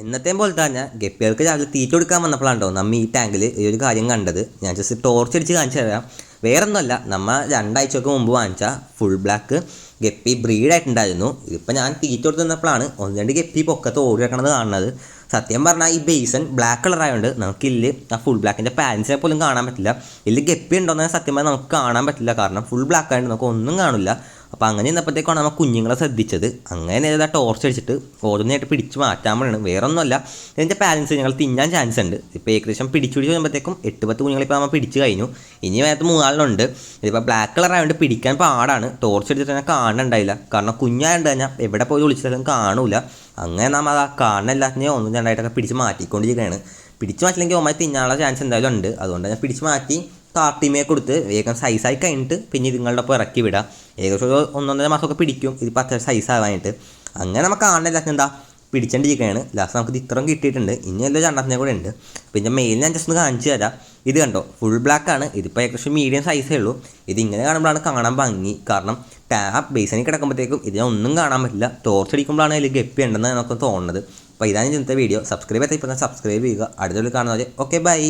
എന്നത്തെയും പോലെ തന്നെ ഗപ്പികൾക്ക് രാവിലെ തീറ്റ കൊടുക്കാൻ വന്നപ്പോഴാണ് കേട്ടോ നമ്മ ഈ ടാങ്കിൽ ഈ ഒരു കാര്യം കണ്ടത്. ഞാൻ ജസ്റ്റ് ടോർച്ച് അടിച്ച് കാണിച്ചു തരാം. വേറെ ഒന്നുമല്ല നമ്മ രണ്ടാഴ്ചക്ക് മുമ്പ് വാങ്ങിച്ച ഫുൾ ബ്ലാക്ക് ഗപ്പി ബ്രീഡായിട്ടുണ്ടായിരുന്നു ഇതിപ്പോൾ ഞാൻ തീറ്റ കൊടുത്ത് നിന്നപ്പോഴാണ് ഒന്ന് രണ്ട് ഗപ്പി പൊക്കത്ത് ഓടി വെക്കണത് കാണുന്നത്. സത്യം പറഞ്ഞാൽ ഈ ബേസൺ ബ്ലാക്ക് കളർ ആയതുകൊണ്ട് നമുക്ക് ആ ഫുൾ ബ്ലാക്കിന്റെ പാൻസിനെ പോലും കാണാൻ പറ്റില്ല. ഇല്ല ഗപ്പി ഉണ്ടോയെന്ന് സത്യം പറഞ്ഞാൽ നമുക്ക് കാണാൻ പറ്റില്ല. കാരണം ഫുൾ ബ്ലാക്ക് ആയതുകൊണ്ട് നമുക്ക് ഒന്നും കാണില്ല അപ്പോൾ അങ്ങനെ നിന്നപ്പോഴത്തേക്കാണ് നമ്മൾ കുഞ്ഞുങ്ങളെ ശ്രദ്ധിച്ചത്. അങ്ങനെ ഏതാ ടോർച്ച് അടിച്ചിട്ട് ഓരോന്നായിട്ട് പിടിച്ച് മാറ്റാൻ വേണം വേറെ ഒന്നുമല്ല ഇതിന്റെ പാരൻസ് ഞങ്ങൾ തിന്നാൻ ചാൻസ് ഉണ്ട്. ഇപ്പോൾ ഏകദേശം പിടിച്ചു പിടിച്ച് വരുമ്പോഴത്തേക്കും എട്ട് പത്ത് കുഞ്ഞുങ്ങളിപ്പോൾ നമ്മൾ പിടിച്ച് കഴിഞ്ഞു. ഇനി വേഗത്ത് മൂന്നാളിലുണ്ട് ഇതിപ്പോൾ ബ്ലാക്ക് കളർ ആയതുകൊണ്ട് പിടിക്കാൻ പാടാണ്. ടോർച്ച് അടിച്ചിട്ട് തന്നെ കാണുന്നുണ്ടായില്ല കാരണം കുഞ്ഞായതുകൊണ്ട് തന്നെ എവിടെ പോയി വിളിച്ചാലും കാണൂല. അങ്ങനെ നമ്മൾ ആ കാണുന്ന എല്ലാത്തിനെയും ഒന്നും രണ്ടായിട്ടൊക്കെ പിടിച്ച് മാറ്റിക്കൊണ്ടിരിക്കുകയാണ്. പിടിച്ച് മാറ്റില്ലെങ്കിൽ ഒമ്മ തിന്നാനുള്ള ചാൻസ് എന്തായാലും ഉണ്ട്. അതുകൊണ്ട് ഞാൻ പിടിച്ച് മാറ്റി കാർട്ടിമേ കൊടുത്ത് വേഗം സൈസായി കഴിഞ്ഞിട്ട് പിന്നെ ഇതുങ്ങളുടെ ഒപ്പം ഇറക്കി വിടാം. ഏകദേശം ഒരു ഒന്നൊന്നര മാസമൊക്കെ പിടിക്കും. ഇതിപ്പോൾ അത്ര സൈസ് ആവാനായിട്ട്. അങ്ങനെ നമുക്ക് കാണുന്നില്ല എന്താ പിടിച്ചോണ്ടിരിക്കുകയാണ് ലാസ്റ്റ് നമുക്ക് ഇത് ഇത്രയും കിട്ടിയിട്ടുണ്ട്. ഇനി എല്ലാം രണ്ടാമത്തിനെ കൂടെ ഉണ്ട്. പിന്നെ മെയിൽ ഞാൻ ജസ്റ്റ് ഒന്ന് കാണിച്ചു തരാം. ഇത് കണ്ടോ ഫുൾ ബ്ലാക്ക് ആണ്. ഇതിപ്പോൾ ഏകദേശം മീഡിയം സൈസേ ഉള്ളൂ. ഇത് ഇങ്ങനെ കാണുമ്പോഴാണ് കാണാൻ ഭംഗി. കാരണം ടാപ്പ് ബേസിനിൽ കിടക്കുമ്പോഴത്തേക്കും ഇതിനെ ഒന്നും കാണാൻ പറ്റില്ല. ടോർച്ച് അടിക്കുമ്പോഴാണ് അതിൽ ഗപ്പി ഉണ്ടെന്ന് നമുക്ക് തോന്നുന്നത്. അപ്പോൾ ഇതാണ് ഇന്നത്തെ വീഡിയോ സബ്സ്ക്രൈബ് ചെയ്താൽ ഇപ്പോൾ സബ്സ്ക്രൈബ് ചെയ്യുക. അടുത്ത കാണുന്നത് ഓക്കെ ബൈ